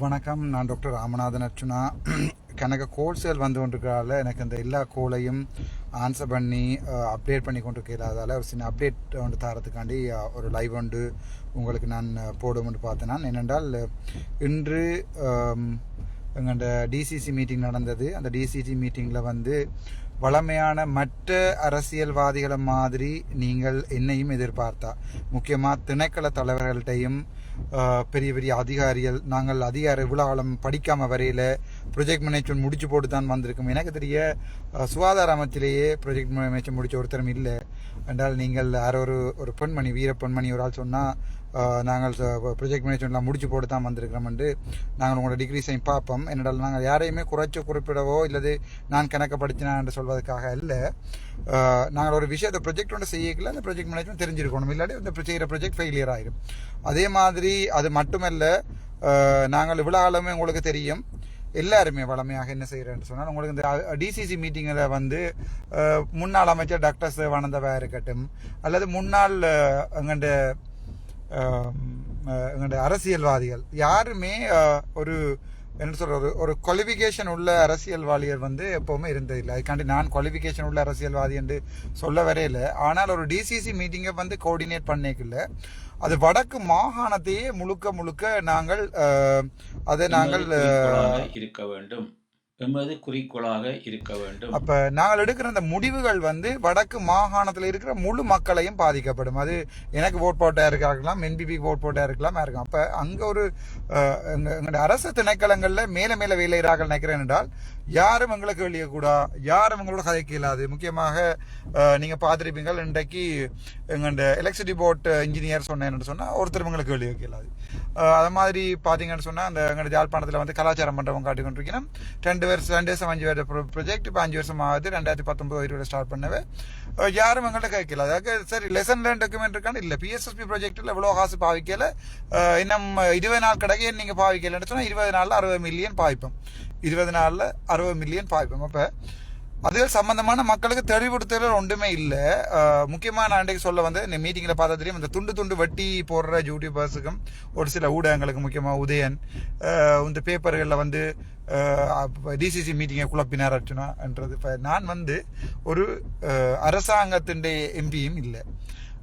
வணக்கம். நான் டாக்டர் ராமநாதன் அர்ச்சுனா எனக்கு கோல் சேல் வந்து கொண்டிருக்கிறதால எனக்கு அந்த எல்லா கோலையும் ஆன்சர் பண்ணி அப்டேட் பண்ணி கொண்டு இருக்கிறதால ஒரு சின்ன அப்டேட் ஒன்று தரத்துக்காண்டி ஒரு லைவ் ஒன்று உங்களுக்கு நான் போடுமென்று பார்த்தேன். நான் என்னென்றால் இன்று எங்கள்ட டிசிசி மீட்டிங் நடந்தது. அந்த டிசிசி மீட்டிங்கில் வந்து வளமையான மற்ற அரசியல்வாதிகளை மாதிரி நீங்கள் என்னையும் எதிர்பார்த்தா. முக்கியமாக திணைக்கள தலைவர்கள்ட்டையும் பெரிய பெரிய அதிகாரிகள் நாங்கள் அதிகார விழாவளம் படிக்காம வரையில ப்ரொஜெக்ட் மேனேஜ்மெண்ட் முடிச்சு போட்டு தான் வந்திருக்கோம். எனக்கு தெரிய சுகாதார அமைச்சிலேயே ப்ரொஜெக்ட் மேனேஜ்மெண்ட் முடிச்ச ஒருத்தரும் இல்லை. என்றால் நீங்கள் யாரோ ஒரு ஒரு பெண்மணி வீர பெண்மணி ஒரு ஆள் சொன்னால் நாங்கள் ப்ரொஜெக்ட் மேனேஜ்மெண்ட்லாம் முடிச்சு போட்டு தான் வந்திருக்கிறோம் என்று நாங்கள் உங்களோட டிகிரிஸையும் பார்ப்போம். என்னடால் நாங்கள் யாரையுமே குறைச்சோ குறிப்பிடவோ இல்லது நான் கணக்கப்படுத்தினான் என்று சொல்வதற்காக இல்லை நாங்கள் ஒரு விஷயத்தை ப்ரொஜெக்ட் ஒன்று செய்யக்கல அந்த ப்ரொஜெக்ட் மேனேஜ்மெண்ட் தெரிஞ்சிருக்கணும். இல்லாட்டி அந்த செய்கிற ப்ரொஜெக்ட் ஃபெயிலியர் ஆயிடும் அதே மாதிரி அது மட்டுமல்ல நாங்கள் இவ்வளோ ஆளுமே உங்களுக்கு தெரியும். எல்லாருமே வளமையாக என்ன செய்கிறேன்னு சொன்னால் உங்களுக்கு இந்த டிசிசி மீட்டிங்கில் வந்து முன்னாள் அமைச்சர் டாக்டர் சிவானந்தவா இருக்கட்டும் அல்லது முன்னாள் எங்கண்ட எங்கண்ட அரசியல்வாதிகள். யாருமே ஒரு என்ன சொல்றது ஒரு குவாலிஃபிகேஷன் உள்ள அரசியல்வாதியர் வந்து எப்பவுமே இருந்ததில்லை அதுக்காண்டி நான் குவாலிஃபிகேஷன் உள்ள அரசியல்வாதி என்று சொல்ல வரையில ஆனால் ஒரு டிசிசி மீட்டிங்கை வந்து கோஆர்டினேட் பண்ணிக்கல அது வடக்கு மாகாணத்தையே முழுக்க முழுக்க நாங்கள் அதை நாங்கள் இருக்க வேண்டும். எமது குறிக்கோளாக இருக்க வேண்டும். அப்ப நாங்கள் எடுக்கிற அந்த முடிவுகள் வந்து வடக்கு மாகாணத்தில் இருக்கிற முழு மக்களையும் பாதிக்கப்படும். அது எனக்கு ஓட் போட்டா இருக்கலாம் என்பிபி ஓட் போட்டா இருக்கலாம் இருக்கலாம். அப்ப அங்க ஒரு எங்களுடைய அரசு திணைக்களங்கள்ல மேல மேல வேலையிறார்கள் நினைக்கிறேன் என்றால் யாரும் எங்களுக்கு வெளியே கூடா யாரும் எங்களோட கதைக்க இல்லாது. முக்கியமாக நீங்க பார்த்துருப்பீங்க இன்றைக்கு எங்களுடைய எலக்ட்ரிசிட்டி போர்ட் இன்ஜினியர் சொன்னேன்னு சொன்னா ஒருத்தர் எங்களுக்கு வெளியே வைக்க அது மாதிரி பார்த்தீங்கன்னு சொன்னால் அந்த எங்களுடைய ஜாழ்ப்பாணத்தில் வந்து கலாச்சார மண்டபம் காட்டி கொண்டிருக்கணும் ரெண்டு வருஷம் ரெண்டு வருஷம் அஞ்சு வருஷம் ப்ரொஜெக்ட் இப்போ அஞ்சு வருஷம் ஆகுது. ரெண்டாயிரத்தி பத்தொம்பது இருபது ஸ்டார்ட் பண்ணவே. யாரும் எங்கள்கிட்ட கேட்கல. அதாவது சரி லெசன் லேர்ன் டாக்குமெண்ட் இருக்கான்னு இல்லை. பிஎஸ்எஸ்பி ப்ராஜெக்டில் இவ்வளோ காசு பாவிக்கல. இன்னும் இருபது நாள் கடைக்கு நீங்கள் பாவிக்கலன்னு சொன்னால் இருபது நாளில் அறுபது மில்லியன் பாய்ப்போம். இருபது நாளில் அறுபது மில்லியன் பாய்ப்போம். அப்போ அது சம்பந்தமான மக்களுக்கு தெளிவுறுத்தல் ஒன்றுமே இல்லை. முக்கியமாக நான் அன்றைக்கு சொல்ல வந்து இந்த மீட்டிங்கில் பார்த்தா தெரியும் இந்த துண்டு துண்டு வட்டி போடுற யூடியூபர்ஸுக்கும் ஒரு சில ஊடகங்களுக்கு முக்கியமாக உதயன் இந்த பேப்பர்களில் வந்து டிசிசி மீட்டிங்கை குழப்பினார் அர்ச்சுனான்றது இப்போ நான் வந்து ஒரு அஹ், அரசாங்கத்தின் எம்பியும் இல்லை.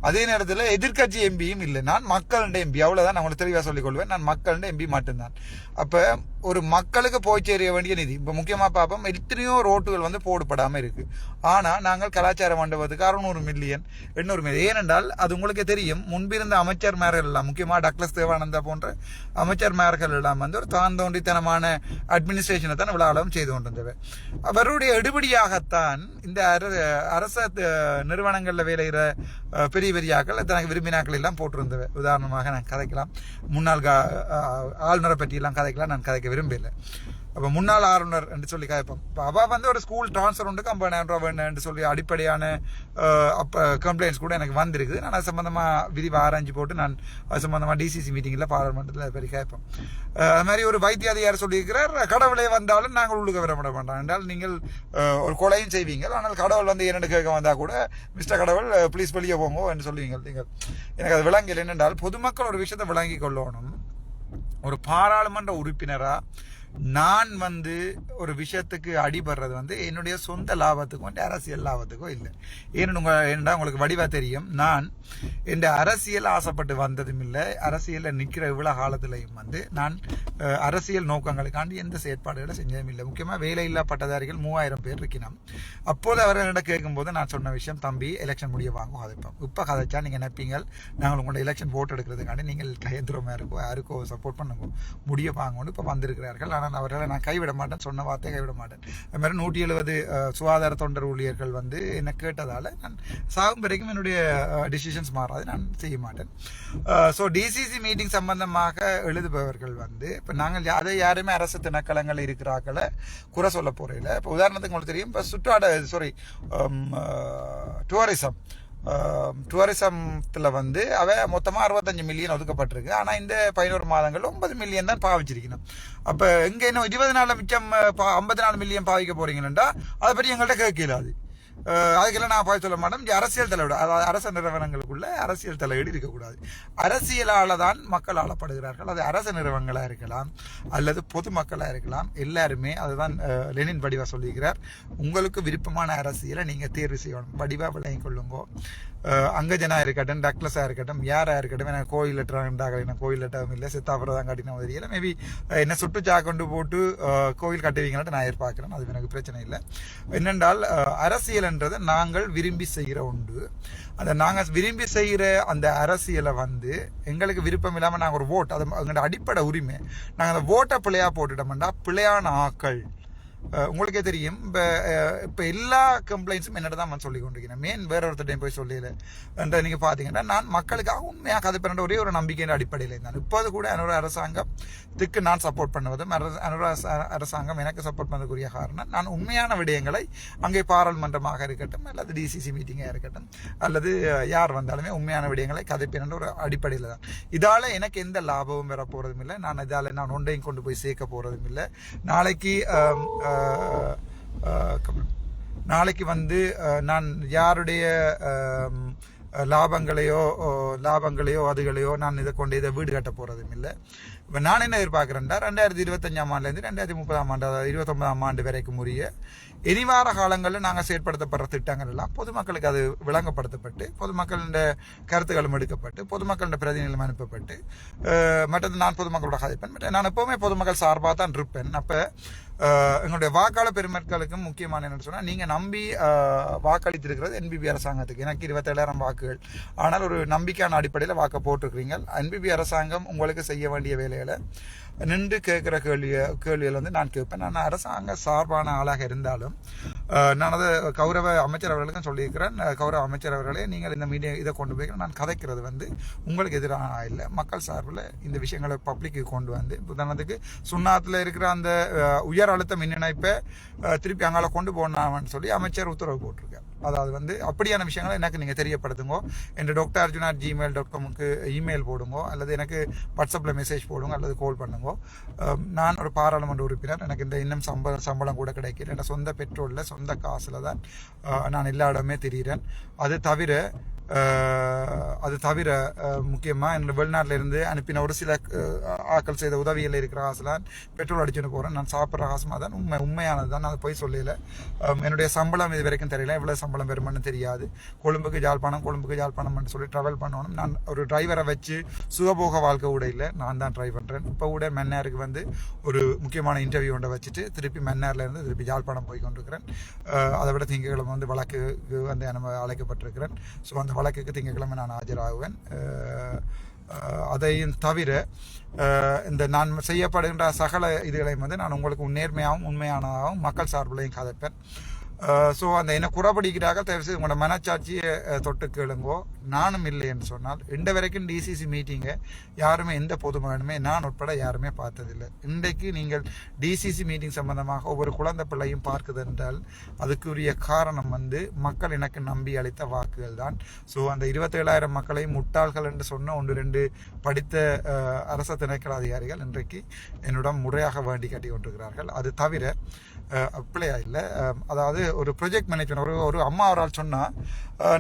அதே நேரத்தில் எதிர்க்கட்சி எம்பியும் இல்லை. நான் மக்களுடைய எம்பி. அவ்வளோதான் நான் உங்களுக்கு தெளிவாக சொல்லிக் கொள்வேன். நான் மக்களுடைய எம்பி மட்டும்தான். அப்போ ஒரு மக்களுக்கு போய் சேர வேண்டிய நிதி இப்போ முக்கியமாக பார்ப்போம் எத்தனையோ ரோட்டுகள் வந்து போடப்படாமல் இருக்குது ஆனால் நாங்கள் கலாச்சார மண்டபத்துக்கு அறுநூறு மில்லியன் எண்ணூறு மில்லியன் ஏனென்றால் அது உங்களுக்கு தெரியும் முன்பிருந்த அமைச்சர்மார்கள் எல்லாம் முக்கியமாக டக்ளஸ் தேவானந்தா போன்ற அமைச்சர் மேர்கள் எல்லாம் வந்து ஒரு தாந்தோண்டித்தனமான அட்மினிஸ்ட்ரேஷனை தான் விழாவும் செய்து கொண்டிருந்தவை அவருடைய எடுபடியாகத்தான் இந்த அர- அரச நிறுவனங்களில் வேலைகிற பெரிய பெரிய ஆக்கள் தனக்கு விரும்பினாக்கள் எல்லாம் போட்டிருந்தவை. உதாரணமாக நான் கதைக்கலாம். முன்னாள் கா- ஆளுநரை பற்றியெல்லாம் கதைக்கலாம். நான் கதைக்க விரும்பலை அப்போ முன்னாள் ஆளுநர் என்று சொல்லி கேட்போம் இப்போ அவள் வந்து ஒரு ஸ்கூல் ட்ரான்ஸ்ஃபர் உண்டு ஐம்பதாயிரம் ரூபா வேணும்னு சொல்லி அடிப்படையான அப்போ கம்ப்ளைண்ட்ஸ் கூட எனக்கு வந்திருக்குது. நான் அது சம்மந்தமாக விரிவாக ஆராய்ஞ்சு போட்டு நான் அது சம்மந்தமாக டிசிசி மீட்டிங்கில் பாராளுமன்றத்தில் போய் கேட்போம். அது மாதிரி ஒரு வைத்திய அதிகாரி சொல்லியிருக்கிறார் கடவுளே வந்தாலும் நாங்கள் உள்ளுக்க விட மாட்டோம் என்றால் நீங்கள் ஒரு கொலையும் செய்வீங்க ஆனால் கடவுள் வந்து இரண்டு கேட்க வந்தால் கூட மிஸ்டர் கடவுள் ப்ளீஸ் வெளியே போங்க என்று சொல்லுவீங்க நீங்கள் எனக்கு அது விளங்கல் என்னென்றால் பொதுமக்கள் ஒரு விஷயத்தை விளங்கி கொள்ளணும். ஒரு பாராளுமன்ற உறுப்பினராக நான் வந்து ஒரு விஷயத்துக்கு அடிபடுறது வந்து என்னுடைய சொந்த லாபத்துக்கும் என் அரசியல் லாபத்துக்கும் இல்லை. ஏன்னு உங்கள் ஏன்னா உங்களுக்கு வடிவா தெரியும். நான் என் அரசியல் ஆசைப்பட்டு வந்ததும் இல்லை அரசியலில் நிற்கிற இவ்வளவு காலத்திலையும் வந்து நான் அரசியல் நோக்கங்களுக்காண்டி எந்த செயற்பாடுகளை செஞ்சதும் இல்லை. முக்கியமாக வேலையில்லா பட்டதாரிகள் மூவாயிரம் பேர் இருக்கணும் அப்போது அவர் கேட்கும்போது நான் சொன்ன விஷயம் தம்பி எலெக்ஷன் முடிய வாங்கும் கதைப்போம் இப்போ கதைச்சா நீங்கள் நினைப்பீங்க நாங்கள் உங்களோட எலெக்ஷன் போட்டு எடுக்கிறதுக்காண்டி நீங்கள் கையந்திரமாக இருக்கோ யாருக்கோ சப்போர்ட் பண்ணுங்க முடிய வாங்கன்னு இப்போ வந்திருக்கிறார்கள். ஆனால் அவர்களை நான் கைவிட மாட்டேன் சொன்ன வார்த்தை கைவிட மாட்டேன். அது மாதிரி நூற்றி எழுபது சுகாதார தொண்டர் ஊழியர்கள் வந்து என்னை கேட்டதால் நான் சாகும் வரைக்கும் என்னுடைய டிசிஷன்ஸ் மாறாது நான் செய்ய மாட்டேன். ஸோ டிசிசி மீட்டிங் சம்பந்தமாக எழுதுபவர்கள் வந்து இப்போ நாங்கள் அதை யாருமே அரசு திணைக்களங்கள் இருக்கிறாக்களை குறை சொல்ல போகிறதில்ல இப்போ உதாரணத்துக்கு உங்களுக்கு தெரியும் இப்போ சுற்றாட சாரி டூரிசம் டூரிசத்தில் வந்து அவ மொத்தமாக அறுபத்தஞ்சு மில்லியன் ஒதுக்கப்பட்டிருக்கு. ஆனால் இந்த பதினோரு மாதங்கள் ஒன்பது மில்லியன் தான் பாவிச்சிருக்கணும். அப்போ எங்கே இன்னும் இருபது நாளில் மிச்சம் ஐம்பத்தி நாலு மில்லியன் பாவிக்க போகிறீங்கன்னா அதை பற்றி எங்கள்கிட்ட கேட்கலாது அதுக்கெல்லாம் நான் போய் சொல்ல மாட்டேன். அரசியல் தலையீடு அதாவது அரச நிறுவனங்களுக்குள்ள அரசியல் தலையீடு இருக்கக்கூடாது. அரசியலால தான் மக்கள் ஆளப்படுகிறார்கள். அது அரச நிறுவனங்களாக இருக்கலாம் அல்லது பொதுமக்களாக இருக்கலாம். எல்லாருமே அதுதான் லெனின் வடிவா சொல்லியிருக்கிறார். உங்களுக்கு விருப்பமான அரசியலை நீங்கள் தேர்வு செய்யணும். வடிவா விளங்கிக் கொள்ளுங்கோ. அங்கஜனாக அங்கஜனா இருக்கட்டும் டக்லஸாக இருக்கட்டும் யாராக இருக்கட்டும் எனக்கு கோயில் லெட்டராக என்ன கோயில் லெட்டரும் இல்லை. சித்தாபுரம் தான் கட்டின தெரியல மேபி என்ன சுற்றுச்சா கொண்டு போட்டு கோயில் கட்டுவீங்கன்னு நான் எதிர்பார்க்குறேன். அது எனக்கு பிரச்சனை இல்லை. என்னென்றால் அஹ், அரசியல்ன்றது நாங்கள் விரும்பி செய்கிற உண்டு அந்த நாங்கள் விரும்பி செய்கிற அந்த அரசியலை வந்து எங்களுக்கு விருப்பம் இல்லாமல் நாங்கள் ஒரு ஓட் அது எங்களோட அடிப்படை உரிமை. நாங்கள் அந்த ஓட்டை பிள்ளையாக போட்டுட்டோம்னா பிள்ளையான ஆக்கள் உங்களுக்கே தெரியும். இப்போ இப்போ எல்லா கம்ப்ளைண்ட்ஸும் என்னோட தான் நான் சொல்லி கொண்டிருக்கிறேன். மேன் வேற ஒருத்தர்டையும் போய் சொல்லல. என்ற நீங்கள் பார்த்தீங்கன்னா நான் மக்களுக்காக உண்மையாக கதைப்பேன் ஒரே ஒரு நம்பிக்கையின் அடிப்படையில் இருந்தான் இப்போது கூட அனுர அரசாங்கத்துக்கு நான் சப்போர்ட் பண்ணுவதும் அரச- அனுர அரசாங்கம் எனக்கு சப்போர்ட் பண்ணக்கூடிய காரணம் நான் உண்மையான விடயங்களை அங்கே பாராளுமன்றமாக இருக்கட்டும் அல்லது டிசிசி மீட்டிங்காக இருக்கட்டும் அல்லது யார் வந்தாலுமே உண்மையான விடயங்களை கதைப்பின்ற ஒரு அடிப்படையில் தான். இதால் எனக்கு எந்த லாபமும் பெற போகிறதும் இல்லை. நான் இதால் நான் ஒன்றையும் கொண்டு போய் சேர்க்க போகிறதும் இல்லை. நாளைக்கு நாளைக்கு வந்து நான் யாருடைய லாபங்களையோ லாபங்களையோ அதுகளையோ நான் இதை கொண்டு இதை வீடு கட்ட போகிறதும் இல்லை. இப்போ நான் என்ன எதிர்பார்க்குறேன்டா ரெண்டாயிரத்தி இருபத்தஞ்சாம் ஆண்டுலேருந்து ரெண்டாயிரத்தி முப்பதாம் ஆண்டு அதாவது இருபத்தொன்பதாம் ஆண்டு வரைக்கும் உரிய இனிவார காலங்களில் நாங்கள் செயற்படுத்தப்படுற திட்டங்கள் எல்லாம் பொதுமக்களுக்கு அது விளங்கப்படுத்தப்பட்டு பொதுமக்களின் கருத்துக்களும் எடுக்கப்பட்டு பொதுமக்களின் பிரதிநிதிகளும் அனுப்பப்பட்டு மற்றது நான் பொதுமக்களோட கதைப்பேன். மற்ற நான் எப்போவுமே பொதுமக்கள் சார்பாக தான் இருப்பேன். அப்போ எங்களுடைய வாக்காளர் பெருமக்களுக்கும் முக்கியமான என்னன்னு சொன்னால் நீங்கள் நம்பி வாக்களித்திருக்கிறது என்பிபி அரசாங்கத்துக்கு. எனக்கு இருபத்தேழாயிரம் வாக்குகள். ஆனால் ஒரு நம்பிக்கையான அடிப்படையில் வாக்க போட்டிருக்கிறீங்க. என்பிபி அரசாங்கம் உங்களுக்கு செய்ய வேண்டிய வேலைகளை நின்று கேட்குற கேள்வியை கேள்விகள் வந்து நான் கேட்பேன். நான் அரசாங்க சார்பான ஆளாக இருந்தாலும் நான் அதை கௌரவ அமைச்சர் அவர்களுக்கும் சொல்லியிருக்கிறேன். கௌரவ அமைச்சர் அவர்களே நீங்கள் இந்த மீடியா இதை கொண்டு போய் நான் கதைக்கிறது வந்து உங்களுக்கு எதிரான இல்லை. மக்கள் சார்பில் இந்த விஷயங்களை பப்ளிக்கு கொண்டு வந்து உதாரணத்துக்கு சுண்ணாத்தில் இருக்கிற அந்த உயர் அழுத்த மின் இணைப்பை திருப்பி அங்கால கொண்டு போனாமன்னு சொல்லி அமைச்சர் உத்தரவு போட்டிருக்கார். அதாவது வந்து அப்படியான விஷயங்களை எனக்கு நீங்கள் தெரியப்படுத்துங்க. என்ற டாக்டர் அர்ஜுனா ஜிமெயில் டாட் காமுக்கு இமெயில் போடுங்க. அல்லது எனக்கு வாட்ஸ்அப்பில் மெசேஜ் போடுங்க அல்லது கால் பண்ணுங்க. நான் ஒரு பாராளுமன்ற உறுப்பினர். எனக்கு இந்த இன்னும் சம்பளம் சம்பளம் கூட கிடைக்கிற என் சொந்த பெட்ரோலில் சொந்த காசில் தான் நான் எல்லா இடமே தெரிகிறேன் அது தவிர அது தவிர முக்கியமாக என்னோட வெளிநாட்டில் இருந்து அனுப்பின ஒரு சில ஆக்கள் செய்த உதவியில் இருக்கிற காசுலாம் பெட்ரோல் அடிச்சுன்னு போகிறேன் நான் சாப்பிட்ற ஆசமாக தான் உண்மை உண்மையானது தான். நான் போய் சொல்லல. என்னுடைய சம்பளம் இது வரைக்கும் தெரியல. எவ்வளோ சம்பளம் பெறுமான்னு தெரியாது. கொழும்புக்கு ஜாழ்ப்பாணம் கொழும்புக்கு ஜாழ்ப்பாணம்னு சொல்லி ட்ராவல் பண்ணணும். நான் ஒரு டிரைவரை வச்சு சுகபோக வாழ்க்கை கூட இல்லை. நான் தான் ட்ரை பண்ணுறேன் இப்போ கூட மென்னாருக்கு வந்து ஒரு முக்கியமான இன்டர்வியூ ஒன்றை வச்சுட்டு திருப்பி மென்னார்ல இருந்து திருப்பி ஜாழ்ப்பாணம் போய் கொண்டிருக்கிறேன். அதை விட திங்கட்கிழமை வந்து வழக்குக்கு வந்து நம்ம அழைக்கப்பட்டிருக்கிறேன். ஸோ அந்த வழக்குக்கு திங்கட்கிழமை நான் ஆஜராகுவேன். அதையும் தவிர இந்த நான் செய்யப்படுகின்ற சகல இதுகளையும் வந்து நான் உங்களுக்கு நேர்மையாகவும் உண்மையானதாகவும் மக்கள் சார்பிலையும் கதைப்பேன். ஸோ அந்த என்ன குறைபடிக்கிறாக தயவு செய்து உங்களோட மனச்சாட்சியை தொட்டு கேளுங்கோ. நானும் இல்லை என்று சொன்னால் இந்த வரைக்கும் டிசிசி மீட்டிங்கை யாருமே எந்த பொதுமகனுமே நான் உட்பட யாருமே பார்த்ததில்லை. இன்றைக்கு நீங்கள் டிசிசி மீட்டிங் சம்பந்தமாக ஒவ்வொரு குழந்தை பிள்ளையும் பார்க்குது என்றால் அதுக்குரிய காரணம் வந்து மக்கள் எனக்கு நம்பி அளித்த வாக்குகள் தான். ஸோ அந்த இருபத்தேழாயிரம் மக்களை முட்டாள்கள் என்று சொன்ன ஒன்று ரெண்டு படித்த அரச திணைக்கள அதிகாரிகள் இன்றைக்கு என்னிடம் முறையாக வேண்டி கட்டி கொண்டிருக்கிறார்கள். அது தவிர அஹ், பிள்ளையா இல்லை. அதாவது ஒரு ப்ரொஜெக்ட் மேனேஜ்மெண்ட் ஒரு ஒரு அம்மா அவரால் சொன்னால்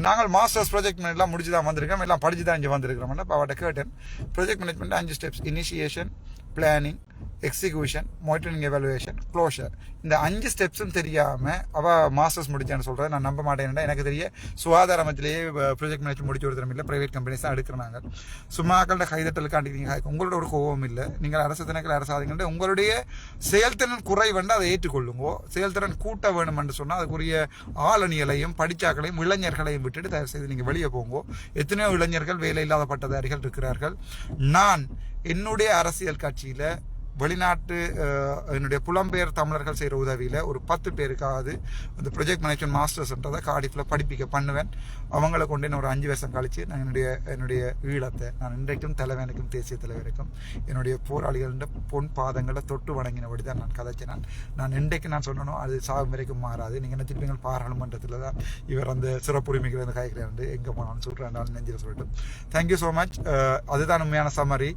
நாங்கள் மாஸ்டர்ஸ் ப்ராஜெக்ட் மேனேஜ்லாம் முடிச்சு தான் வந்திருக்கோம் எல்லாம் படிச்சு தான் இங்கே வந்திருக்கிறோம். இப்போ அவட்ட கேட்டேன். ப்ராஜெக்ட் மேனேஜ்மெண்ட் அஞ்சு steps initiation planning execution monitoring evaluation closure இந்த அஞ்சு ஸ்டெப்ஸும் தெரியாமல் அவள் மாஸ்டர்ஸ் முடிச்சான்னு சொல்கிறேன் நான் நம்ப மாட்டேன்டா எனக்கு தெரிய சுகாதார அமைச்சிலேயே ப்ராஜெக்ட் மேனேஜ் முடிச்சு கொடுத்துரும் இல்லை ப்ரைவேட் கம்பெனிஸ் தான் எடுக்கிறாங்க. சும்மாக்களோட கைதட்டலுக்காண்டி நீங்கள் உங்களோட ஒரு கோபம் இல்லை. நீங்கள் அரசு தினங்கள் அரசாதிங்கன்ற உங்களுடைய செயல்திறன் குறைவென்று அதை ஏற்றுக்கொள்ளுங்கோ. செயல்திறன் கூட்ட வேணுமென்று சொன்னால் அதுக்குரிய ஆளணிகளையும் படிச்சாக்களையும் இளைஞர்களையும் விட்டுட்டு தயவு செய்து நீங்கள் வெளியே போங்கோ. எத்தனையோ இளைஞர்கள் வேலை இல்லாத பட்டதாரிகள் இருக்கிறார்கள். நான் என்னுடைய அரசியல் கட்சியில் வெளிநாட்டு என்னுடைய புலம்பெயர் தமிழர்கள் செய்கிற உதவியில் ஒரு பத்து பேருக்காவது அந்த ப்ரொஜெக்ட் மேனேஜ்மெண்ட் மாஸ்டர்ஸ்ன்றதை காடிஃபில் படிப்பிக்க பண்ணுவேன். அவங்கள கொண்டு நான் ஒரு அஞ்சு வருஷம் கழித்து நான் என்னுடைய என்னுடைய ஈழத்தை நான் இன்றைக்கும் தலைவனுக்கும் தேசிய தலைவருக்கும் என்னுடைய போராளிகளின் பொன் பாதங்களை தொட்டு வணங்கினபடி தான் நான் கதைச்சினான். நான் இன்றைக்கு நான் சொல்லணும் அது சாகும் வரைக்கும் மாறாது. நீங்கள் நினைச்சிருப்பீங்க பாராளுமன்றத்தில் தான் இவர் அந்த சிறப்புரிமைகள் வந்து காய்க்கிறாரு எங்கே போனாலும் சொல்கிறேன் நெஞ்சில் சொல்லட்டும். தேங்க்யூ ஸோ மச் அதுதான் உண்மையான சமரி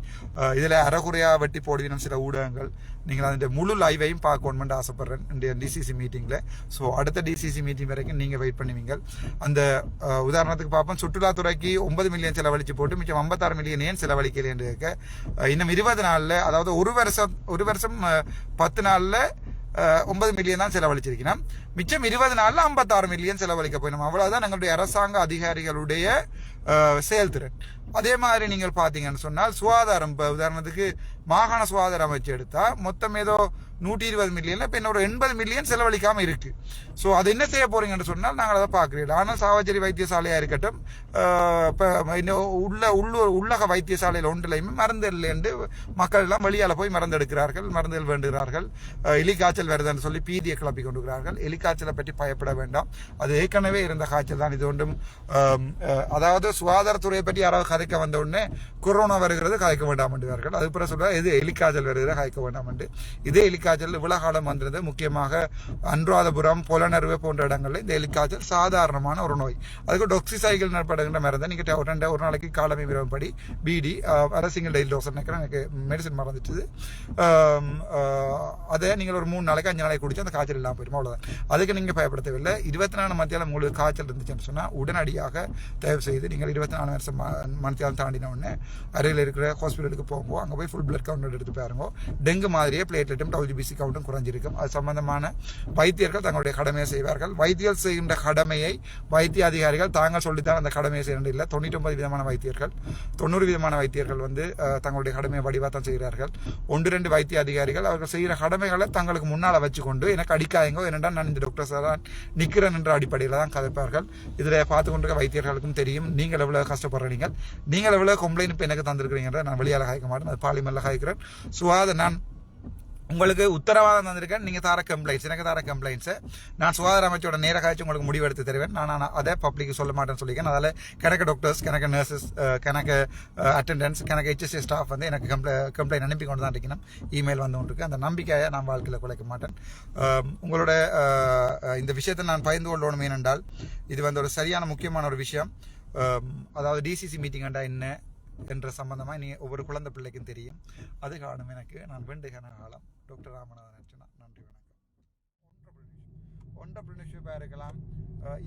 இதில் அறகுறையாக வெட்டி போடுவீனும் சில ஊடகங்கள். நீங்கள் அதன் முழு லைவையும் பார்க்கணுமென்று ஆசைப்பட்றேன். இந்த டிசிசி மீட்டிங்கில் ஸோ அடுத்த டிசிசி மீட்டிங் வரைக்கும் நீங்கள் வெயிட் பண்ணுவீங்க அந்த உதாரணத்துக்கு பார்ப்போம். சுற்றுலாத்துறைக்கு ஒன்பது மில்லியன் செலவழிச்சு போட்டு மிச்சம் ஐம்பத்தாறு மில்லியன் ஏன் செலவழிக்கலைன்னு இருக்க இன்னும் இருபது நாளில் அதாவது ஒரு வருஷம் ஒரு வருஷம் பத்து நாளில் ஒன்பது மில்லியன் தான் செலவழிச்சிருக்கணும். மிச்சம் இருபது நாளில் ஐம்பத்தாறு மில்லியன் செலவழிக்க போயிடும் அவ்வளோதான் எங்களுடைய அரசாங்க அதிகாரிகளுடைய செயல்திறன். அதே மாதிரி நீங்கள் பார்த்தீங்கன்னு சொன்னால் சுகாதாரம். இப்போ உதாரணத்துக்கு மாகாண சுகாதார அமைச்சு எடுத்தால் மொத்தம் ஏதோ நூற்றி இருபது மில்லியனில் இப்போ இன்னொரு எண்பது மில்லியன் செலவழிக்காமல் இருக்கு. ஸோ அது என்ன செய்ய போறீங்கன்னு சொன்னால் நாங்கள் அதை பார்க்குறீங்க ஆனால் சாவச்சேரி வைத்தியசாலையாக இருக்கட்டும் இப்போ இன்னும் உள்ள உள்ளூர் உள்ளக வைத்தியசாலையில் ஒன்றிலையுமே மருந்து இல்லைன்னு மக்கள் எல்லாம் வெளியால் போய் மருந்து எடுக்கிறார்கள் மருந்துகள் வேண்டுகிறார்கள். எலிக்காய்ச்சல் வருதுன்னு சொல்லி பீதியை கிளப்பி கொண்டுகிறார்கள் எலிக்காய்ச்சலை பற்றி பயப்பட வேண்டாம். அது ஏற்கனவே இருந்த காய்ச்சல் தான். இது ஒன்றும் அதாவது சுகாதாரத்துறையை பற்றி யாராவது கதைக்க வந்த உடனே கொரோனா வருகிறது கதைக்க வேண்டாம் என்றார்கள் அது பிறகு சொல்ல இது எலிக்காய்ச்சல் வருகிற கதைக்க வேண்டாம் என்று இதே எலிக்காய்ச்சல் இவ்வளவு காலம் வந்திருந்தது. முக்கியமாக அனுராதபுரம் புலனறுவை போன்ற இடங்களில் இந்த எலிக்காய்ச்சல் சாதாரணமான ஒரு நோய். அதுக்கு டொக்சிசைகள் நடப்படுகின்ற மருந்து? நீங்கள் ஒரு ரெண்டு ஒரு நாளைக்கு காலமை விரும்பப்படி பிடி அரசிங்கல் டெய்லி டோஸ் நினைக்கிறேன். எனக்கு மெடிசன் மறந்துட்டுது. அதை நீங்கள் ஒரு மூணு நாளைக்கு அஞ்சு நாளைக்கு குடிச்சு அந்த காய்ச்சல் இல்லாமல் போயிடும்? அவ்வளோதான் அதுக்கு நீங்கள் பயப்படுத்தவில்லை. இருபத்தி நாலு மத்தியாலம் உங்களுக்கு காய்ச்சல் இருந்துச்சுன்னு சொன்னால் உடனடியாக தயவு செய்து நீங்கள் இருபத்தி நாலு வருஷம் மத்தியாலம் தாண்டின உடனே அருகில் இருக்கிற ஹாஸ்பிட்டலுக்கு போங்க. அங்கே போய் ஃபுல் பிளட் கவுண்ட் எடுத்து பாருங்க. டெங்கு மாதிரியே பிளேட்லெட்டும் டபிள்யூபிசி கவுண்டும் குறைஞ்சிருக்கும். அது சம்பந்தமான வைத்தியர்கள் தங்களுடைய கடமையை செய்வார்கள். வைத்தியர் செய்கின்ற கடமையை வைத்திய அதிகாரிகள் தாங்கள் சொல்லித்தான் அந்த கடமையை செய்யணும் இல்லை. தொண்ணூற்றி ஒன்பது விதமான வைத்தியர்கள் தொண்ணூறு விதமான வைத்தியர்கள் வந்து தங்களுடைய கடமையை வடிவாத்தம் செய்கிறார்கள். ஒன்று ரெண்டு வைத்திய அதிகாரிகள் அவர்கள் செய்கிற கடமைகளை தங்களுக்கு முன்னால் வச்சுக்கொண்டு எனக்கு அடிக்காயங்கோ என்னடா நான் இந்த டாக்டர் சார் தான் நிற்கிறேன் என்ற அடிப்படையில் தான் கதைப்பார்கள். இதில் பார்த்து கொண்டிருக்க வைத்தியர்களுக்கும் தெரியும். நீங்கள் எவ்வளவு கஷ்டப்படுறீங்க நீங்கள் எவ்வளவு கம்ப்ளைண்ட் இப்போ எனக்கு தந்திருக்கிறீங்க நான் வெளியால் காய்க்க மாட்டேன். அது பாலிமல்ல காய்க்கிறேன் ஸோ அதை நான் உங்களுக்கு உத்தரவாதம் தந்திருக்கேன். நீங்கள் தர கம்ப்ளைண்ட்ஸ் எனக்கு தர கம்ப்ளைண்ட்ஸை நான் சுகாதார அமைச்சோட நேர காய்ச்சி உங்களுக்கு முடிவெடுத்து தருவேன். நான் நான் அதை பப்ளிக் சொல்ல மாட்டேன்னு சொல்லியிருக்கேன். அதில் கணக்கு டாக்டர்ஸ் கணக்கு நர்சஸ் கணக்கு அட்டெண்டன்ஸ் கணக்கு ஹெச்எஸ்சி ஸ்டாஃப் வந்து எனக்கு கம்ப்ளை கம்ப்ளைண்ட் அனுப்பி கொண்டு தான் இருக்கணும். இமெயில் வந்து கொண்டு அந்த நம்பிக்கையை நான் வாழ்க்கையில் குலைக்க மாட்டேன். உங்களோட இந்த விஷயத்தை நான் பகிர்ந்து கொள்ளணும் ஏனென்றால் இது வந்து ஒரு சரியான முக்கியமான ஒரு விஷயம். அதாவது டிசிசி மீட்டிங் என்ன? என்ற சம்பந்தமா நீ ஒவ்வொரு குழந்தை பிள்ளைக்கும் தெரியும். அது காணும் எனக்கு நான் வேண்டுகிற காலம். டாக்டர் ராமநாதன் அர்ச்சனா நன்றி வணக்கம். ஒன்றப்பிரினர்ஷிப்பாக இருக்கலாம்.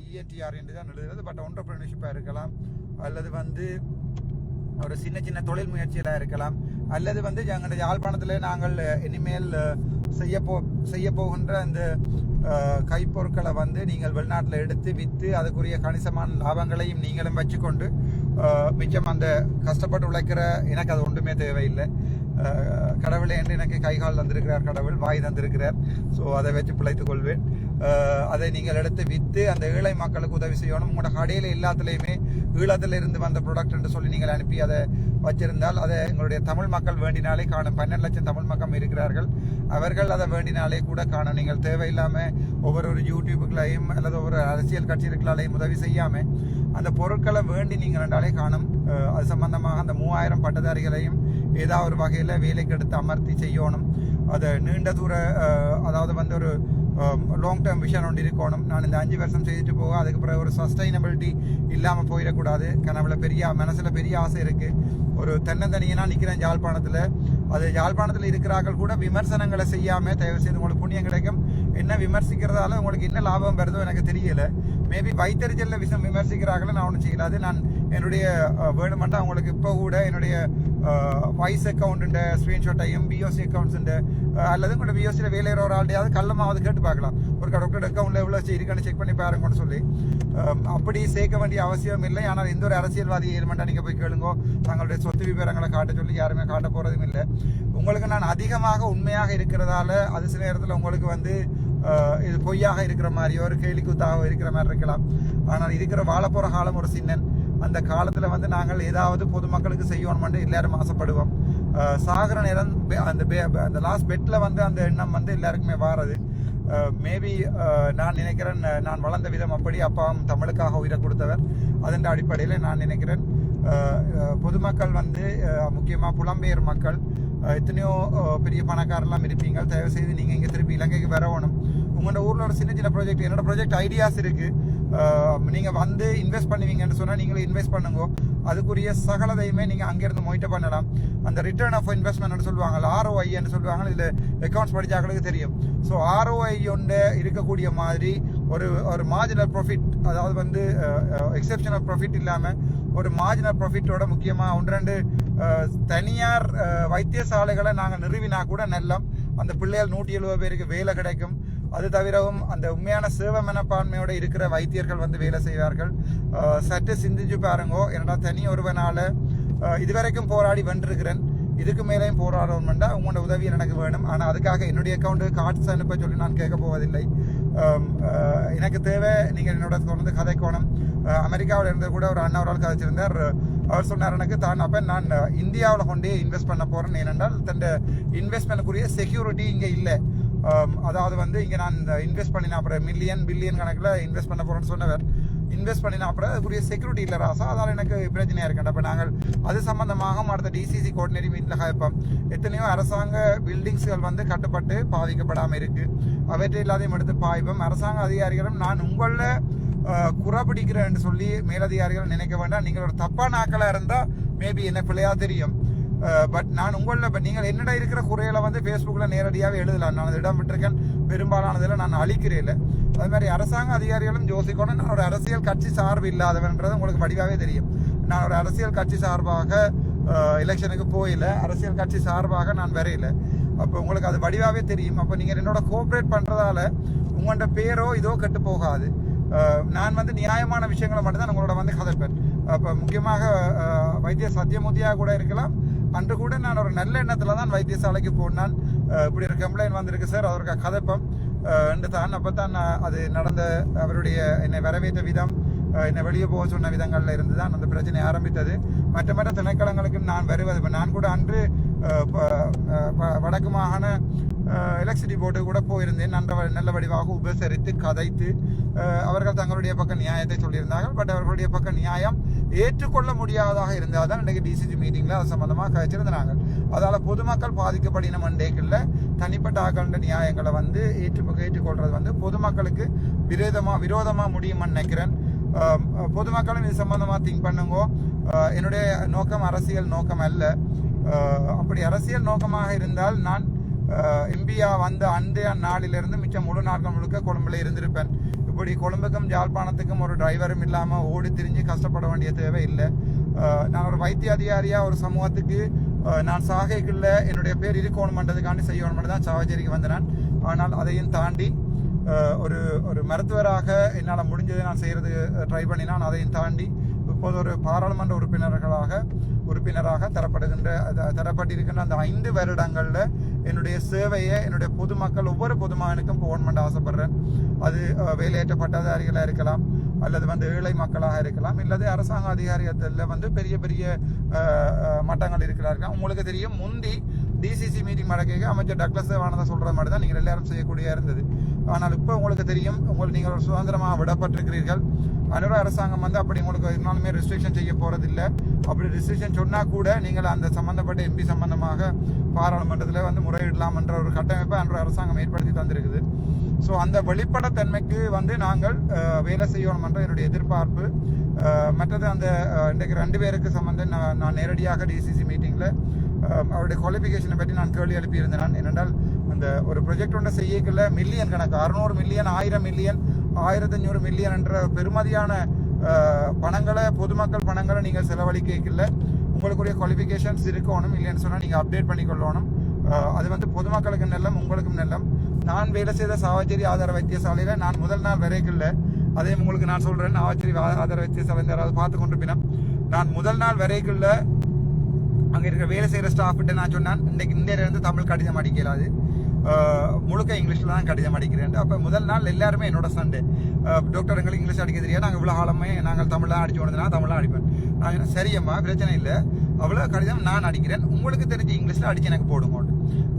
இஎன்டிஆர் என்று தான் எழுதுறது பட் ஒன்றப்பிரினர்ஷிப்பாக இருக்கலாம். அல்லது வந்து ஒரு சின்ன சின்ன தொழில் முயற்சிகளாக இருக்கலாம். அல்லது வந்து எங்களுடைய யாழ்ப்பாணத்தில் நாங்கள் இனிமேல் அஹ், செய்ய போ செய்ய போகின்ற அந்த கைப்பொருட்களை வந்து நீங்கள் வெளிநாட்டில் எடுத்து விற்று அதுக்குரிய கணிசமான லாபங்களையும் நீங்களும் வச்சுக்கொண்டு மிச்சம் அந்த கஷ்டப்பட்டு உழைக்கிற எனக்கு அது ஒன்றுமே தேவையில்லை. கடவுளை என்று எனக்கு கைகால் தந்திருக்கிறார் கடவுள் வாய் தந்திருக்கிறார். ஸோ அதை வச்சு பிழைத்துக் கொள்வேன். அதை நீங்கள் எடுத்து விற்று அந்த ஏழை மக்களுக்கு உதவி செய்யணும். உங்களோட கடையில் எல்லாத்துலேயுமே ஈழத்தில் இருந்து வந்த ப்ராடக்ட் என்று சொல்லி நீங்கள் அனுப்பி அதை வச்சிருந்தால் அதை எங்களுடைய தமிழ் மக்கள் வேண்டினாலே காணும். பன்னெண்டு லட்சம் தமிழ் மக்கள் இருக்கிறார்கள். அவர்கள் அதை வேண்டினாலே கூட காணும். நீங்கள் தேவையில்லாமல் ஒவ்வொரு ஒரு யூடியூபுகளையும் அல்லது ஒவ்வொரு அரசியல் கட்சிகளாலையும் உதவி செய்யாமல் அந்த பொருட்களை வேண்டி நீங்கள் ரெண்டாலே காணும். அது சம்பந்தமாக அந்த மூவாயிரம் பட்டதாரிகளையும் ஏதாவது ஒரு வகையில் வேலைக்கு எடுத்து அமர்த்தி செய்யணும். அது நீண்ட தூர அதாவது வந்து ஒரு லாங் டேர்ம் விஷன் ஒன்று இருக்கணும். நான் இந்த அஞ்சு வருஷம் செய்துட்டு போக அதுக்கு பிறகு ஒரு சஸ்டைனபிலிட்டி இல்லாமல் போயிடக்கூடாது. கனவுல பெரிய மனசில் பெரிய ஆசை இருக்குது ஒரு தென்னந்தனியனா நிற்கிறேன் யாழ்ப்பாணத்தில் அது யாழ்ப்பாணத்தில் இருக்கிறார்கள் கூட விமர்சனங்களை செய்யாமல் தயவு செய்து உங்களுக்கு புண்ணியம் கிடைக்கும். என்ன விமர்சிக்கிறதால உங்களுக்கு என்ன லாபம் வருதோ எனக்கு தெரியல. மேபி வைத்தறிச்சல்ல விஷயம் விமர்சிக்கிறார்கள் நான் ஒன்றும் செய்யலாது நான் என்னுடைய வேணுமெண்டா அவங்களுக்கு இப்போ கூட என்னுடைய வாய்ஸ் அக்கௌண்ட்டு ஸ்க்ரீன்ஷாட்டையும் பிஓசி அக்கௌண்ட்ஸுண்டு அல்லது உங்களோட பிஓசியில் வேலையிற ஒரு ஆள்டையாவது கள்ளமாவது கேட்டு பார்க்கலாம். ஒரு டாக்டர் அக்கௌண்ட்டில் எவ்வளோ இருக்கான்னு செக் பண்ணி பாருங்கன்னு சொல்லி. அப்படி சேர்க்க வேண்டிய அவசியம் இல்லை. ஆனால் எந்த ஒரு அரசியல்வாதி ஏழுமெண்டா நீங்கள் போய் கேளுங்கோ. தங்களுடைய சொத்து விவரங்களை காட்ட சொல்லி யாருமே காட்ட போகிறதும் இல்லை. உங்களுக்கு நான் அதிகமாக உண்மையாக இருக்கிறதால அது சில நேரத்தில் உங்களுக்கு வந்து இது பொய்யாக இருக்கிற மாதிரியோ ஒரு கேலிக்கூத்தாக இருக்கிற மாதிரி இருக்கலாம். ஆனால் இருக்கிற வாழப்போகிற காலம் ஒரு சின்னன். அந்த காலத்தில் வந்து நாங்கள் ஏதாவது பொதுமக்களுக்கு செய்யணும்னு எல்லாரும் ஆசைப்படுவோம். சாகிற நேரம் பே- அந்த பே- அந்த லாஸ்ட் பெட்டில் வந்து அந்த எண்ணம் வந்து எல்லாருக்குமே வாரது. மேபி நான் நினைக்கிறேன் நான் வளர்ந்த விதம் அப்படி அப்பாவும் தமிழுக்காக உயிரை கொடுத்தவர். அதன் அடிப்படையில் நான் நினைக்கிறேன் பொதுமக்கள் வந்து முக்கியமாக புலம்பெயர் மக்கள் எத்தனையோ பெரிய பணக்காரெல்லாம் இருப்பீங்க. தயவு செய்து நீங்கள் இங்கே திருப்பி இலங்கைக்கு வரணும் உங்களோட ஊரில் ஒரு சின்ன சின்ன ப்ராஜெக்ட் என்னோட ப்ராஜெக்ட் ஐடியாஸ் இருக்குது நீங்கள் வந்து இன்வெஸ்ட் பண்ணுவீங்கன்னு சொன்னால் நீங்களே இன்வெஸ்ட் பண்ணுங்க. அதுக்குரிய சகலதையுமே நீங்கள் அங்கேருந்து மொயிட்ட பண்ணலாம். அந்த ரிட்டர்ன் ஆஃப் இன்வெஸ்ட்மெண்ட் சொல்லுவாங்க ஆர்ஓஐன்னு சொல்லுவாங்க இதில் அக்கௌண்ட்ஸ் படித்தாக்களுக்கு தெரியும். ஸோ ஆர்ஓஐ ஒன்று இருக்கக்கூடிய மாதிரி ஒரு ஒரு மார்ஜினல் ப்ராஃபிட் அதாவது வந்து எக்ஸப்ஷனல் ப்ராஃபிட் இல்லாமல் ஒரு மார்ஜினல் ப்ராஃபிட்டோட முக்கியமாக ஒன்று ரெண்டு தனியார் வைத்தியசாலைகளை நாங்கள் நிறுவினா கூட நல்லம் அந்த பிள்ளைகள் நூற்றி எழுபது பேருக்கு வேலை கிடைக்கும். அது தவிரவும் அந்த உண்மையான சேவை மனப்பான்மையோடு இருக்கிற வைத்தியர்கள் வந்து வேலை செய்வார்கள். சற்று சிந்திச்சு பாருங்கோ என்னடா தனி ஒருவனால் இதுவரைக்கும் போராடி வென்றிருக்கிறேன். இதுக்கு மேலேயும் போராடணும்னா உங்களோட உதவி எனக்கு வேணும். ஆனால் அதுக்காக என்னுடைய அக்கௌண்ட்டு கார்ட்ஸ் அனுப்ப சொல்லி நான் கேட்க போவதில்லை. எனக்கு தேவை நீங்கள் என்னோட தொடர்ந்து கதைக்கோணும். அமெரிக்காவில் இருந்து கூட ஒரு அண்ணா ஒரு ஆள் கதைச்சிருந்தார். அவர் சொன்னார் எனக்கு தான் அப்போ நான் இந்தியாவில் கொண்டே இன்வெஸ்ட் பண்ண போகிறேன் ஏனென்றால் தன் இன்வெஸ்ட்மெண்ட்டுக்குரிய செக்யூரிட்டி இங்கே இல்லை. அதாவது வந்து இங்கே நான் இன்வெஸ்ட் பண்ணின அப்புறம் மில்லியன் பில்லியன் கணக்கில் இன்வெஸ்ட் பண்ண போகிறேன்னு சொன்னவர். இன்வெஸ்ட் பண்ணின அப்புறம் அதுக்குரிய செக்யூரிட்டி இல்லை ராசா. அதால் எனக்கு பிரச்சனையாக இருக்கேன் அப்போ நாங்கள் அது சம்பந்தமாக அடுத்த டிசிசி கோஆர்டினேரி மீட்டில் இப்போ எத்தனையோ அரசாங்க பில்டிங்ஸ்கள் வந்து கட்டுப்பட்டு பாதிக்கப்படாமல் இருக்குது அவற்றை எல்லாத்தையும் எடுத்து பாய்ப்போம். அரசாங்க அதிகாரிகளும் நான் உங்களில் குறப்பிடிக்கிறேன்னு சொல்லி மேலதிகாரிகள் நினைக்க வேண்டாம். நீங்கள் ஒரு தப்பான ஆக்களாக இருந்தால் மேபி என்ன பிள்ளையா தெரியும். பட் நான் உங்களில் இப்போ நீங்கள் என்னடா இருக்கிற குறையில வந்து ஃபேஸ்புக்கில் நேரடியாகவே எழுதலாம். நான் இடம் விட்டுருக்கேன். பெரும்பாலானதில் நான் அழிக்கிறேன் இல்லை. அது மாதிரி அரசாங்க அதிகாரிகளும் யோசிக்கணும். நான் ஒரு அரசியல் கட்சி சார்பு இல்லாதவன்றது உங்களுக்கு வடிவாகவே தெரியும். நான் ஒரு அரசியல் கட்சி சார்பாக எலெக்ஷனுக்கு போயில அரசியல் கட்சி சார்பாக நான் வரையில. அப்போ உங்களுக்கு அது வடிவாகவே தெரியும். அப்போ நீங்கள் என்னோட கோஆப்ரேட் பண்ணுறதால உங்கள்கிட்ட பேரோ இதோ கெட்டு போகாது. நான் வந்து நியாயமான விஷயங்களை மட்டும்தான் உங்களோட வந்து கதைப்பேன் அப்போ முக்கியமாக வைத்திய சத்தியமூர்த்தியாக கூட இருக்கலாம். அன்று கூட நான் ஒரு நல்ல எண்ணத்தில் தான் வைத்தியசாலைக்கு போனான். இப்படி ஒரு கம்ப்ளைண்ட் வந்திருக்கு சார் அவருக்கு கதைப்பம் என்று தான் அப்போ தான் நான் அது நடந்த அவருடைய என்னை வரவேற்ற விதம் என்னை வெளியே போக சொன்ன விதங்களில் இருந்து தான் அந்த பிரச்சனை ஆரம்பித்தது. மற்ற மற்ற திணைக்களங்களுக்கும் நான் வருவது. நான் கூட அன்று வடக்கு மாகாண எலக்ட்ரிசிட்டி போர்டு கூட போயிருந்தேன். நல்ல நல்ல வடிவாக உபசரித்து கதைத்து அவர்கள் தங்களுடைய பக்கம் நியாயத்தை சொல்லியிருந்தார்கள். பட் அவர்களுடைய பக்கம் நியாயம் ஏற்றுக்கொள்ள முடியாததாக இருந்தால் தான் இன்றைக்கு டிசிசி மீட்டிங்கில் அது சம்பந்தமாக கழிச்சிருந்தாங்க அதால் பொதுமக்கள் பாதிக்கப்படின மண்டேக்கில் தனிப்பட்ட ஆக்கள நியாயங்களை வந்து ஏற்று ஏற்றுக்கொள்றது வந்து பொதுமக்களுக்கு விரோதமாக விரோதமாக முடியும்னு நினைக்கிறேன். பொதுமக்களும் இது சம்பந்தமாக திங்க் பண்ணுங்க. என்னுடைய நோக்கம் அரசியல் நோக்கம் அல்ல. அப்படி அரசியல் நோக்கமாக இருந்தால் நான் எம்பியா வந்த அன்றைய நாளிலிருந்து மிச்சம் முழு நாட்கள் முழுக்க கொழும்புல இருந்திருப்பேன் இப்படி கொழும்புக்கும் யாழ்ப்பாணத்துக்கும் ஒரு டிரைவரும் இல்லாமல் ஓடி திரிஞ்சு கஷ்டப்பட வேண்டிய தேவை இல்லை நான் ஒரு வைத்திய அதிகாரியாக ஒரு சமூகத்துக்கு நான் சாகைக்குள்ள என்னுடைய பேர் இருக்கணுமன்றதுக்காண்டி செய்யணும் தான் சாவச்சேரிக்கு வந்தேன் நான். ஆனால் அதையும் தாண்டி ஒரு ஒரு மருத்துவராக என்னால் முடிஞ்சதை நான் செய்கிறது ட்ரை பண்ணினான் அதையும் தாண்டி இப்போது ஒரு பாராளுமன்ற உறுப்பினர்களாக உறுப்பினராக தரப்படுகின்ற தரப்பட்டிருக்கின்ற அந்த ஐந்து வருடங்களில் என்னுடைய சேவையை என்னுடைய பொதுமக்கள் ஒவ்வொரு பொதுமகனுக்கும் கவர்மெண்ட் ஆசைப்படுறேன். அது வேலையேற்ற பட்டதாரிகளாக இருக்கலாம் அல்லது வந்து ஏழை மக்களாக இருக்கலாம் இல்லது அரசாங்க அதிகாரியத்தில் வந்து பெரிய பெரிய மட்டங்கள் இருக்கிறார்கள். உங்களுக்கு தெரியும் முந்தி டிசிசி மீட்டிங் நடக்க அமைச்சர் டக்ளஸ் வானதா சொல்கிற மாதிரி தான் நீங்கள் எல்லாரும் செய்யக்கூடிய இருந்தது. ஆனால் இப்போ உங்களுக்கு தெரியும் உங்களுக்கு நீங்கள் ஒரு சுதந்திரமாக விடப்பட்டிருக்கிறீர்கள். அனுர அரசாங்கம் வந்து அப்படி உங்களுக்கு இருந்தாலுமே ரெஸ்ட்ரிக்ஷன் செய்ய போறதில்லை. அப்படி ரெஸ்ட்ரிக்ஷன் சொன்னால் கூட நீங்கள் அந்த சம்மந்தப்பட்ட எம்பி சம்பந்தமாக பாராளுமன்றத்தில் வந்து முறையிடலாம் என்ற ஒரு கட்டமைப்பை அன்று அரசாங்கம் ஏற்படுத்தி தந்திருக்குது. ஸோ அந்த வெளிப்படைத்தன்மைக்கு வந்து நாங்கள் வேலை செய்யணும் என்ற என்னுடைய எதிர்பார்ப்பு. மற்றது அந்த இன்றைக்கு ரெண்டு பேருக்கு சம்மந்தம் நான் நான் நேரடியாக டிசிசி மீட்டிங்கில் அவருடைய குவாலிஃபிகேஷனை பற்றி நான் கேள்வி எழுப்பியிருந்தேன். நான் ஏனென்றால் அந்த ஒரு ப்ரொஜெக்ட் ஒன்று செய்யக்குள்ள மில்லியன் கணக்கு அறுநூறு மில்லியன் ஆயிரம் மில்லியன் ஆயிரத்தஞ்சூறு மில்லியன் என்ற பெருமதியான பணங்களை பொதுமக்கள் பணங்களை நீங்கள் செலவழிக்கல உங்களுக்குரிய குவாலிஃபிகேஷன்ஸ் இருக்கணும் இல்லைன்னு சொன்னால் நீங்கள் அப்டேட் பண்ணிக்கொள்ளணும். அது வந்து பொதுமக்களுக்கு நல்லம் உங்களுக்கும் நல்லம். நான் வேலை செய்த சாவச்சேரி ஆதார வைத்தியசாலையில் நான் முதல் நாள் வரைக்குள்ள அதே உங்களுக்கு நான் சொல்கிறேன் சாவச்சேரி ஆதார வைத்தியசாலை யாராவது பார்த்து கொண்டிருப்பினோம் நான் முதல் நாள் வரைக்குள்ள அங்கே இருக்கிற வேலை செய்கிற ஸ்டாஃப்கிட்ட நான் சொன்னேன். இன்றைக்கு இந்தியிலேருந்து தமிழ் கடிதம் அடிக்கலாது முழுக்க இங்கிலீஷில் தான் கடிதம் அடிக்கிறேன் அப்போ முதல் நாள் எல்லாருமே என்னோட சண்டே. டாக்டர் எங்களுக்கு இங்கிலீஷ் அடிக்க தெரியாது. நாங்கள் இவ்வளோ ஆழமே நாங்கள் தமிழ்லாம் அடிச்சு கொண்டதுனா தமிழ்லாம் அடிப்பேன். நான் சொன்னேன், சரியம்மா பிரச்சனை இல்லை. அவ்வளோ கடிதம் நான் அடிக்கிறேன். உங்களுக்கு தெரிஞ்ச இங்கிலீஷில் அடிச்சு எனக்கு போடுங்க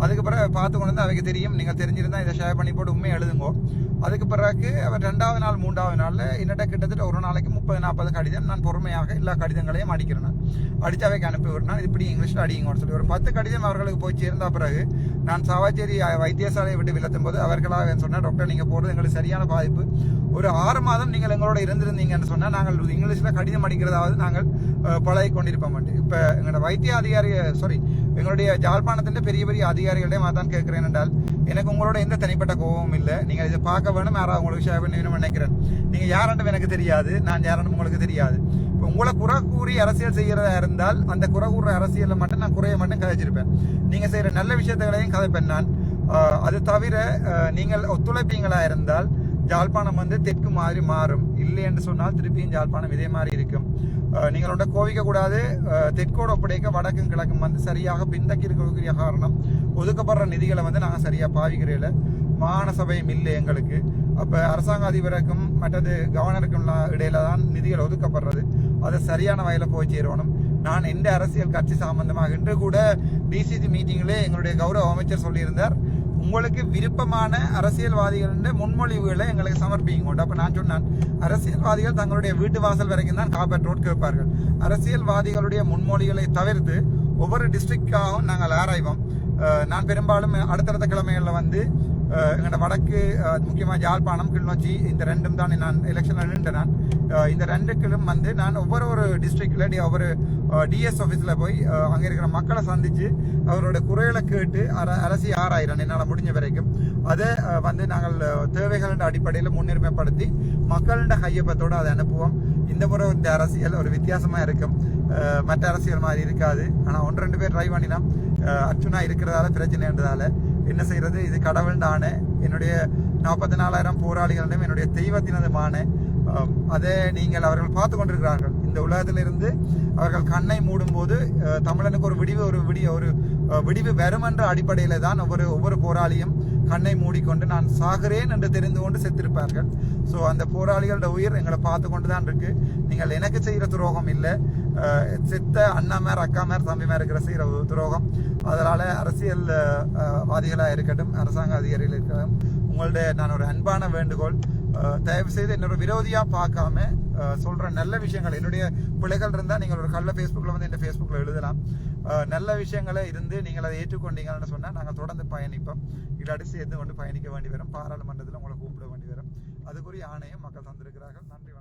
அதுக்கு பிறகு பார்த்து கொண்டு வந்து அவைக்கு தெரியும். நீங்கள் தெரிஞ்சிருந்தால் இதை ஷேர் பண்ணி போட்டு உண்மையை எழுதுங்கோ. அதுக்கு பிறகு அவர் ரெண்டாவது நாள் மூன்றாவது நாளில் என்னட்ட கிட்டத்தட்ட ஒரு நாளைக்கு முப்பது நாற்பது கடிதம் நான் பொறுமையாக எல்லா கடிதங்களையும் அடிக்கிறேன். நான். அவைக்கு அனுப்பி விடுறேன் இப்படி இங்கிலீஷில் அடிங்கன்னு சொல்லி ஒரு பத்து கடிதம் அவர்களுக்கு போய் சேர்ந்த பிறகு நான் சாவாச்சேரி வைத்தியசாலையை விட்டு விளத்தும் போது அவர்களாக சொன்னேன் டாக்டர் நீங்கள் போகிறது எங்களுக்கு சரியான பாதிப்பு. ஒரு ஆறு மாதம் நீங்கள் எங்களோட இருந்திருந்தீங்கன்னு சொன்னால் நாங்கள் இங்கிலீஷில் கடிதம் அடிக்கிறதாவது நாங்கள் பழகி கொண்டிருப்போம் இப்போ எங்களோட வைத்திய அதிகாரி சாரி எங்களுடைய ஜாழ்ப்பாணத்தின் பெரிய பெரிய அதிகாரிகளிடம் தான் கேட்குறேன் என்றால் எனக்கு உங்களோட எந்த தனிப்பட்ட கோபமும் இல்லை. நீங்கள் இதை பார்க்க வேணும் யாராவது உங்களுக்கு ஷேர் பண்ணி வேணும்னு நினைக்கிறேன். நீங்கள் யாரெண்டும் எனக்கு தெரியாது நான் யாரெண்டும் உங்களுக்கு தெரியாது. இப்போ உங்களை குறை கூறி அரசியல் செய்கிறதா இருந்தால் அந்த குறை கூற அரசியலில் மட்டும் நான் குறைய மட்டும் கதைச்சிருப்பேன். நீங்கள் செய்கிற நல்ல விஷயத்துகளையும் கதைப்பேன் நான். அது தவிர நீங்கள் ஒத்துழைப்பீங்களா இருந்தால் ஜாழ்ப்பாணம் வந்து தெற்கு மாதிரி மாறும். இல்லை என்று சொன்னால் திருப்பியும் ஜாழ்ப்பாணம் இதே மாதிரி இருக்கும். நீங்கள் நீங்களோட கோவிக்க கூடாது ஆஹ் ஒப்படைக்க வடக்கும் கிழக்கும் வந்து சரியாக பின்தக்கி இருக்கக்கூடிய காரணம் ஒதுக்கப்படுற நிதிகளை வந்து நாங்கள் சரியாக பாவிக்கிறேல மாகாண சபையும் இல்லை எங்களுக்கு. அப்போ அரசாங்க அதிபருக்கும் மற்றது கவர்னருக்கும் இடையில தான் நிதிகள் ஒதுக்கப்படுறது. அதை சரியான வகையில் போய் சேரணும். நான் எந்த அரசியல் கட்சி சம்பந்தமாக இன்று கூட டிசிசி மீட்டிங்கிலே எங்களுடைய கௌரவ அமைச்சர் சொல்லியிருந்தார். உங்களுக்கு விருப்பமான அரசியல்வாதிகளின் முன்மொழிவுகளை எங்களுக்கு சமர்ப்பிங்க அப்ப நான் சொன்னேன். அரசியல்வாதிகள் தங்களுடைய வீட்டு வாசல் வரைக்கும் தான் காப்பாற்றோடு கேட்பார்கள். அரசியல்வாதிகளுடைய முன்மொழிகளை தவிர்த்து ஒவ்வொரு டிஸ்ட்ரிக்டாகவும் நாங்கள் ஆராய்வோம். நான் பெரும்பாலும் அடுத்தடுத்த கிழமைகளில் வந்து எங்களோட வடக்கு முக்கியமாக யாழ்ப்பாணம் கிளிநொச்சி இந்த ரெண்டும் தான் நான் எலெக்ஷனில் நின்று நான். இந்த ரெண்டுக்கிலும் வந்து நான் ஒவ்வொரு ஒரு டிஸ்ட்ரிக்டில் ஒவ்வொரு டிஎஸ் ஆஃபீஸில் போய் அங்கே இருக்கிற மக்களை சந்தித்து அவரோட குறைகளை கேட்டு அர அரசி ஆராயிரம் என்னால் முடிஞ்ச வரைக்கும். அதை வந்து நாங்கள் தேவைகளின் அடிப்படையில் முன்னுரிமைப்படுத்தி மக்களின் கையப்பத்தோடு அதை அனுப்புவோம். இந்த முறை இந்த அரசியல் ஒரு வித்தியாசமாக இருக்கும். மற்ற அரசியல் மாதிரி இருக்காது. ஆனால் ஒன்று ரெண்டு பேர் ட்ரை பண்ணினா அர்ஜுனா அர்ச்சுனா இருக்கிறதால பிரச்சனைன்றதால என்ன செய்யறது? இது கடவுள் ஆணை என்னுடைய நாற்பத்தி நாலாயிரம் போராளிகளிடம் என்னுடைய தெய்வத்தினதுமான அதை நீங்கள் அவர்கள் பார்த்து கொண்டிருக்கிறார்கள். இந்த உலகத்திலிருந்து அவர்கள் கண்ணை மூடும்போது போது தமிழனுக்கு ஒரு விடிவு ஒரு விடிய ஒரு விடிவு வரும் என்ற அடிப்படையில் தான் ஒவ்வொரு ஒவ்வொரு போராளியும் கண்ணை மூடிக்கொண்டு நான் சாகிறேன் என்று தெரிந்து கொண்டு செத்திருப்பார்கள். ஸோ அந்த போராளிகளோட உயிர் எங்களை பார்த்து கொண்டு தான் இருக்கு. நீங்கள் எனக்கு செய்கிற துரோகம் இல்லை. சித்த அண்ணா மேர் அக்கா மேர் தம்பி இருக்கிற செய்கிற துரோகம். அதனால் அரசியல் வாதிகளாக இருக்கட்டும் அரசாங்க அதிகாரிகள் இருக்கட்டும் உங்களுடைய நான் ஒரு அன்பான வேண்டுகோள். தயவு செய்து என்னோட விரோதியாக பார்க்காம சொல்கிற நல்ல விஷயங்கள் என்னுடைய பிள்ளைகள் இருந்தால் நீங்கள் ஒரு கள்ள ஃபேஸ்புக்கில் வந்து இந்த ஃபேஸ்புக்கில் எழுதலாம். நல்ல விஷயங்களை இருந்து நீங்கள் அதை ஏற்றுக்கொண்டீங்கன்னு சொன்னால் நாங்கள் தொடர்ந்து பயணிப்போம். இல்லாட்டி சேர்ந்து கொண்டு பயணிக்க வேண்டி வரும். பாராளுமன்றத்தில் உங்களை கூப்பிட வேண்டி வரும். அதுக்குரிய ஆணையம் மக்கள் தந்திருக்கிறார்கள். நன்றி.